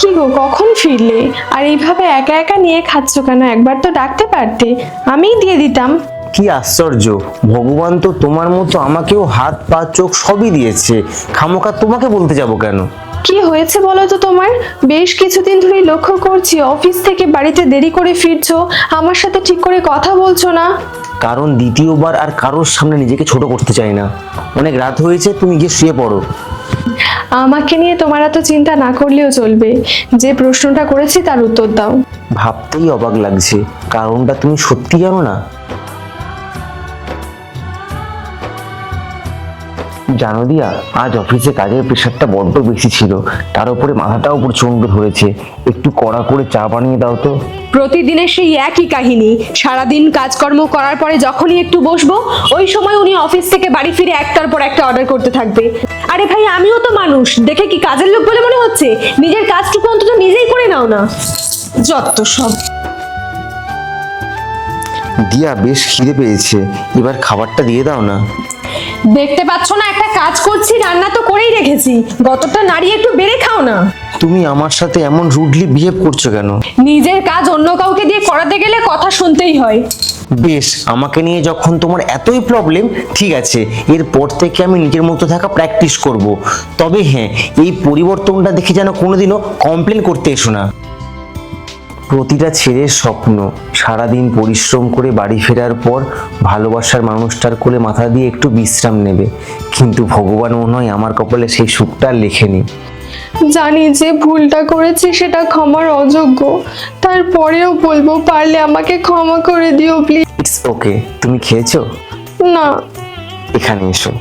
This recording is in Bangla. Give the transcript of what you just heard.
কি গো কখন ফিরলে? আর এইভাবে একা একা নিয়ে খাচ্ছ কেন? একবার তো ডাকতে পারতে। আমিই দিয়ে দিতাম। কি আশ্চর্য! ভগবান তো তোমার মতো আমাকেও হাত পা চোখ সবই দিয়েছে। খামোকা তোমাকে বলতে যাব কেন? কি হয়েছে বলো তো তোমার? বেশ কিছুদিন ধরেই লক্ষ্য করছি অফিস থেকে বাড়িতে দেরি করে ফিরছো। আমার সাথে ঠিক করে কথা বলছো না। কারণ দ্বিতীয়বার আর কারোর সামনে নিজেকে ছোট করতে চাই না। অনেক রাত হয়েছে তুমি গিয়ে শুয়ে পড়ো। আমাকে নিয়ে তোমার এত চিন্তা না করলেও চলবে। যে প্রশ্নটা করেছি তার উত্তর দাও। ভাবতেই অবাক লাগছে, কারণটা তুমি সত্যি জানো না? জানো দিয়া আজ অফিসে কাজের প্রেশারটা বড্ড বেশি ছিল। তার উপরে মাথাটাও প্রচণ্ড ধরেছে। একটু কড়া করে চা বানিয়ে দাও তো। প্রতিদিনের সেই একই কাহিনী। সারাদিন কাজকর্ম করার পরে যখনই একটু বসবো ওই সময় উনি অফিস থেকে বাড়ি ফিরে একটার পর একটা অর্ডার করতে থাকবে। আরে ভাই আমিও তো মানুষ। দেখে কি কাজের লোক বলে মনে হচ্ছে? নিজের কাজটুকু অন্তত নিজেই করে নাও না। যত সব। দিয়া বেশ খিদে পেয়েছে। এবার খাবারটা দিয়ে দাও না। দেখতে পাচ্ছ না একটা কাজ করছি রান্না তো করেই রেখেছি। গতটা নাড়িয়ে একটু বেড়ে খাও না। তুমি আমার সাথে এমন রুডলি বিহেভ করছ কেন? নিজের কাজ অন্য কাউকে দিয়ে করাতে গেলে কথা শুনতেই হয়। বেশ আমাকে নিয়ে যখন তোমার এতই প্রবলেম ঠিক আছে এরপর থেকে আমি নিজের মতো থাকা প্র্যাকটিস করব। তবে হ্যাঁ এই পরিবর্তনটা দেখে যেন কোনোদিনও কমপ্লেন করতে এসো না। প্রতিটা ছেলের স্বপ্ন সারাদিন পরিশ্রম করে বাড়ি ফেরার পর ভালোবাসার মানুষটার কোলে মাথা দিয়ে একটু বিশ্রাম নেবে। কিন্তু ভগবান মনে হয় আমার কপালে সেই সুখটা লেখেনি। জানি যে ভুলটা করেছি সেটা ক্ষমার অযোগ্য। তারপরেও বলব পারলে আমাকে ক্ষমা করে দিও প্লিজ ওকে তুমি খেয়েছো? না। এখানে এসো।